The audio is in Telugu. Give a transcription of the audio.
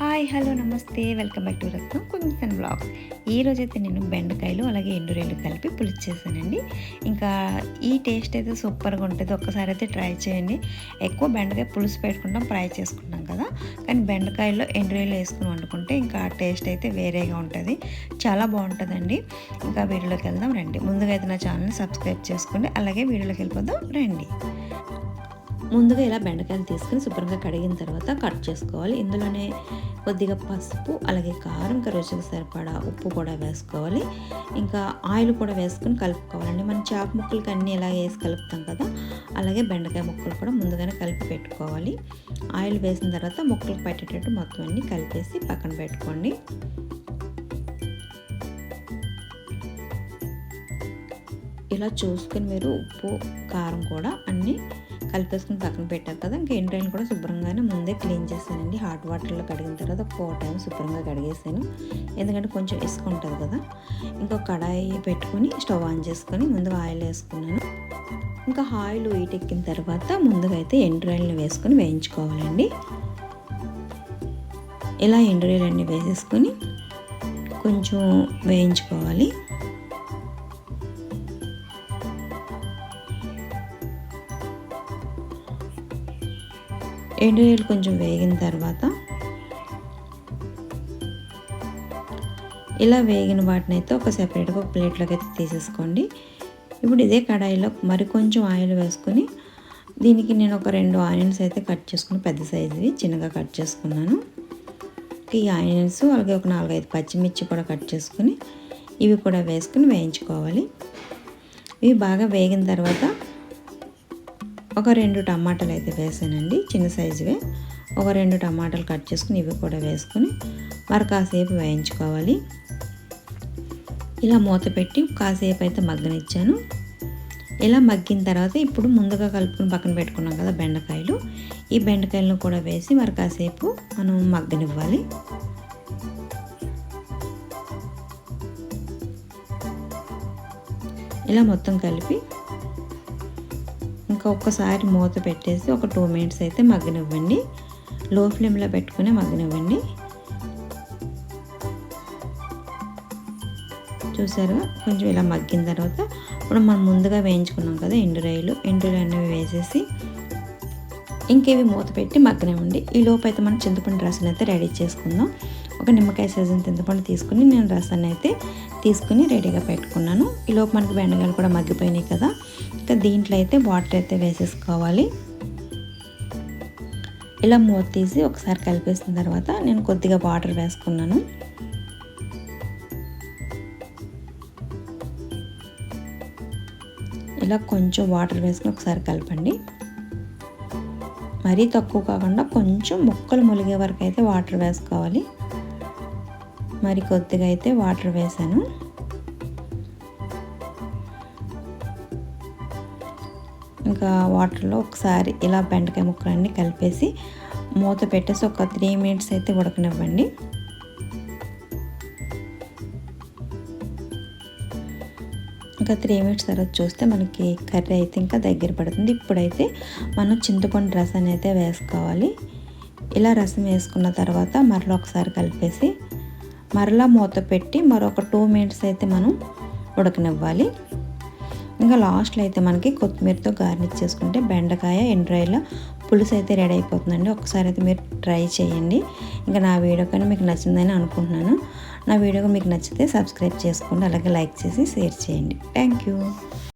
హాయ్ హలో నమస్తే. Welcome back to Ratnam cookings and blogs ఈ రోజైతే నేను బెండకాయలు అలాగే ఎండురేలు కలిపి పులుసు చేశానండి. ఇంకా ఈ టేస్ట్ అయితే సూపర్గా ఉంటుంది. ఒక్కసారి అయితే ట్రై చేయండి. ఎక్కువ బెండకాయ పులుసు పెట్టుకుంటాం ఫ్రై చేసుకుంటాం కదా. కానీ బెండకాయల్లో ఎండురేలు వేసుకుని వండుకుంటే ఇంకా ఆ టేస్ట్ అయితే వేరేగా ఉంటుంది. చాలా బాగుంటుందండి. ఇంకా వీడియోలోకి వెళ్దాం రండి. ముందుగా అయితే నా ఛానల్ని సబ్స్క్రైబ్ చేసుకోండి. అలాగే వీడియోలోకి వెళ్ళిపోదాం రండి. ముందుగా ఇలా బెండకాయలు తీసుకుని శుభ్రంగా కడిగిన తర్వాత కట్ చేసుకోవాలి. ఇందులోనే కొద్దిగా పసుపు అలాగే కారం ఇంకా రుచికి సరిపడా ఉప్పు కూడా వేసుకోవాలి. ఇంకా ఆయిల్ కూడా వేసుకుని కలుపుకోవాలండి. మనం చేప ముక్కలకి అన్నీ ఇలా వేసి కలుపుతాం కదా అలాగే బెండకాయ ముక్కలు కూడా ముందుగానే కలిపి పెట్టుకోవాలి. ఆయిల్ వేసిన తర్వాత ముక్కలు పెట్టేటట్టు మొత్తం అన్నీ కలిపేసి పక్కన పెట్టుకోండి. ఇలా చూసుకుని మీరు ఉప్పు కారం కూడా అన్నీ కలిపేసుకుని పక్కన పెట్టారు కదా ఇంకా ఎండ్రాయిలు కూడా శుభ్రంగానే ముందే క్లీన్ చేశానండి. హాట్ వాటర్లో కడిగిన తర్వాత ఒక ఫోర్ టైం శుభ్రంగా కడిగేసాను. ఎందుకంటే కొంచెం ఇసుక ఉంటుంది కదా. ఇంకో కడాయి పెట్టుకుని స్టవ్ ఆన్ చేసుకొని ముందు ఆయిల్ వేసుకున్నాను. ఇంకా ఆయిల్ ఎక్కిన తర్వాత ముందుగా అయితే ఎండ్రాయిల్ని వేసుకొని వేయించుకోవాలండి. ఇలా ఎండ్రాయిలన్నీ వేసేసుకొని కొంచెం వేయించుకోవాలి. ఎండునీళ్ళు కొంచెం వేగిన తర్వాత ఇలా వేగిన వాటిని అయితే ఒక సెపరేట్గా ఒక ప్లేట్లోకి అయితే తీసేసుకోండి. ఇప్పుడు ఇదే కడాయిలో మరి కొంచెం ఆయిల్ వేసుకొని దీనికి నేను ఒక రెండు ఆనియన్స్ అయితే కట్ చేసుకుని పెద్ద సైజువి చిన్నగా కట్ చేసుకున్నాను. ఈ ఆనియన్స్ అలాగే ఒక నాలుగైదు పచ్చిమిర్చి కూడా కట్ చేసుకుని ఇవి కూడా వేసుకుని వేయించుకోవాలి. ఇవి బాగా వేగిన తర్వాత ఒక రెండు టమాటాలు అయితే వేసానండి చిన్న సైజువే. ఒక రెండు టమాటాలు కట్ చేసుకుని ఇవి కూడా వేసుకొని మరి కాసేపు వేయించుకోవాలి. ఇలా మూత పెట్టి కాసేపు అయితే మగ్గనిచ్చాను. ఇలా మగ్గిన తర్వాత ఇప్పుడు ముందుగా కలుపుకుని పక్కన పెట్టుకున్నాం కదా బెండకాయలు. ఈ బెండకాయలను కూడా వేసి మరి కాసేపు మనం మగ్గనివ్వాలి. ఇలా మొత్తం కలిపి ఒక్కొక్కసారి ఒక్కసారి మూత పెట్టేసి ఒక టూ మినిట్స్ అయితే మగ్గనివ్వండి. లో ఫ్లేమ్లో పెట్టుకుని మగ్గనివ్వండి. చూసారు కొంచెం ఇలా మగ్గిన తర్వాత ఇప్పుడు మనం ముందుగా వేయించుకున్నాం కదా ఎండు రైలు ఎండు అనేవి వేసేసి ఇంకేవి మూత పెట్టి మగ్గనివ్వండి. ఈ లోపు అయితే మనం చింతపండు రసం అయితే రెడీ చేసుకుందాం. ఒక నిమ్మకాయ సీజన్ చింతపండు తీసుకుని నేను రసాన్ని అయితే తీసుకుని రెడీగా పెట్టుకున్నాను. ఈలోపు మనకి బెండకాయలు కూడా మగ్గిపోయినాయి కదా. ఇంకా దీంట్లో అయితే వాటర్ అయితే వేసేసుకోవాలి. ఇలా మూత తీసి ఒకసారి కలిపేసిన తర్వాత నేను కొద్దిగా వాటర్ వేసుకున్నాను. ఇలా కొంచెం వాటర్ వేసుకుని ఒకసారి కలపండి. మరీ తక్కువ కాకుండా కొంచెం ముక్కలు ములిగే వరకు అయితే వాటర్ వేసుకోవాలి. మరి కొద్దిగా అయితే వాటర్ వేసాను. ఇంకా వాటర్లో ఒకసారి ఇలా బెండకాయ ముక్కలన్నీ కలిపేసి మూత పెట్టేసి ఒక త్రీ మినిట్స్ అయితే ఉడకనివ్వండి. ఇంకా త్రీ మినిట్స్ తర్వాత చూస్తే మనకి కర్రీ అయితే ఇంకా దగ్గర పడుతుంది. ఇప్పుడైతే మనం చింతపండు రసాన్ని అయితే వేసుకోవాలి. ఇలా రసం వేసుకున్న తర్వాత మరలా ఒకసారి కలిపేసి మరలా మూత పెట్టి మరొక టూ మినిట్స్ అయితే మనం ఉడకనివ్వాలి. ఇంకా లాస్ట్లో అయితే మనకి కొత్తిమీరతో గార్నిష్ చేసుకుంటే బెండకాయ ఎండ్రాయిల పులుసు అయితే రెడీ అయిపోతుందండి. ఒకసారి అయితే మీరు ట్రై చేయండి. ఇంకా నా వీడియో కానీ మీకు నచ్చిందని అనుకుంటున్నాను. నా వీడియో మీకు నచ్చితే సబ్స్క్రైబ్ చేసుకోండి. అలాగే లైక్ చేసి షేర్ చేయండి. Thank you